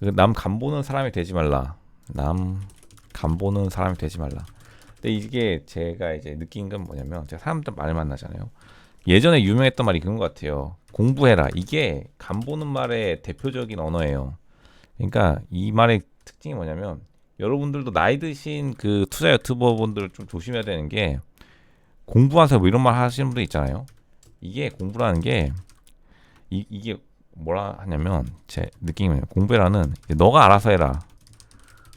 남 간 보는 사람이 되지 말라. 남 간 보는 사람이 되지 말라. 근데 이게 제가 이제 느낀 건 뭐냐면 제가 사람들 많이 만나잖아요. 예전에 유명했던 말이 그런 것 같아요. 공부해라. 이게 간 보는 말의 대표적인 언어예요. 그러니까 이 말의 특징이 뭐냐면 여러분들도 나이 드신 그 투자 유튜버 분들 좀 조심해야 되는 게 공부하세요 뭐 이런 말 하시는 분들 있잖아요. 이게 공부라는 게 이, 이게 뭐라 하냐면 제 느낌이 이제 너가 알아서 해라.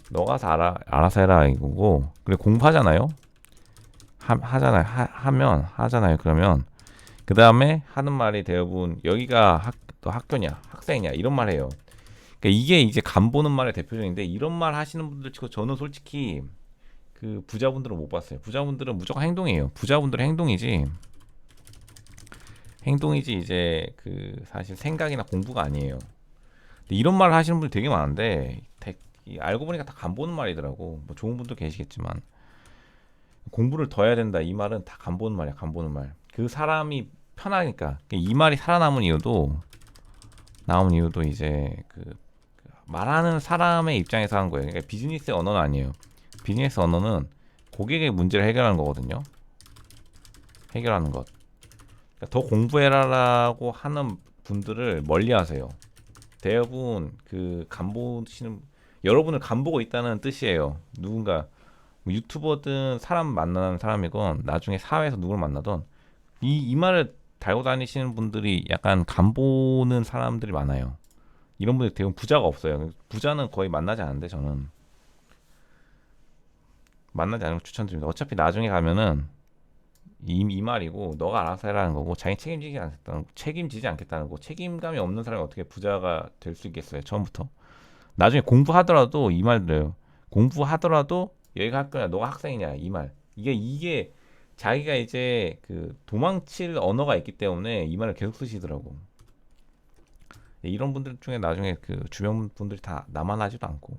너가 다 알아, 알아서 해라 이거고 그래 공부하잖아요. 하, 하잖아요. 하, 하면 하잖아요. 그러면 그 다음에 하는 말이 대부분 여기가 학, 너 학교냐 학생이냐 이런 말 해요. 그러니까 이게 이제 간 보는 말의 대표적인데 이런 말 하시는 분들 치고 저는 솔직히 그 부자분들은 못 봤어요. 부자분들은 무조건 행동이에요. 부자분들은 행동이지. 행동이지 이제 그 사실 생각이나 공부가 아니에요. 이런 말을 하시는 분들 되게 많은데 알고 보니까 다 간 보는 말이더라고. 뭐 좋은 분도 계시겠지만 공부를 더 해야 된다 이 말은 다 간 보는 말이야. 간 보는 말. 그 사람이 편하니까 이 말이 살아남은 이유도 나온 이유도 이제 그, 그 말하는 사람의 입장에서 한 거예요. 그러니까 비즈니스 언어는 아니에요. 비즈니스 언어는 고객의 문제를 해결하는 거거든요. 해결하는 것. 더 공부해라라고 하는 분들을 멀리하세요. 대부분 그 간보시는 여러분을 간보고 있다는 뜻이에요. 누군가 뭐 유튜버든 사람 만나는 사람이건 나중에 사회에서 누굴 만나던 이, 이 말을 달고 다니시는 분들이 약간 간보는 사람들이 많아요. 이런 분들 대부분 부자가 없어요. 부자는 거의 만나지 않는데 저는 만나지 않는 걸 추천드립니다. 어차피 나중에 가면은 이, 이 말이고 너가 알아서 해라는 거고 자기 책임지지 않겠다는 책임지지 않겠다는 거 책임감이 없는 사람이 어떻게 부자가 될 수 있겠어요 처음부터? 나중에 공부하더라도 이 말들요. 공부하더라도 여기가 학교냐 너가 학생이냐 이 말. 이게 이게 자기가 이제 그 도망칠 언어가 있기 때문에 이 말을 계속 쓰시더라고. 이런 분들 중에 나중에 그 주변 분들이 다 나만 하지도 않고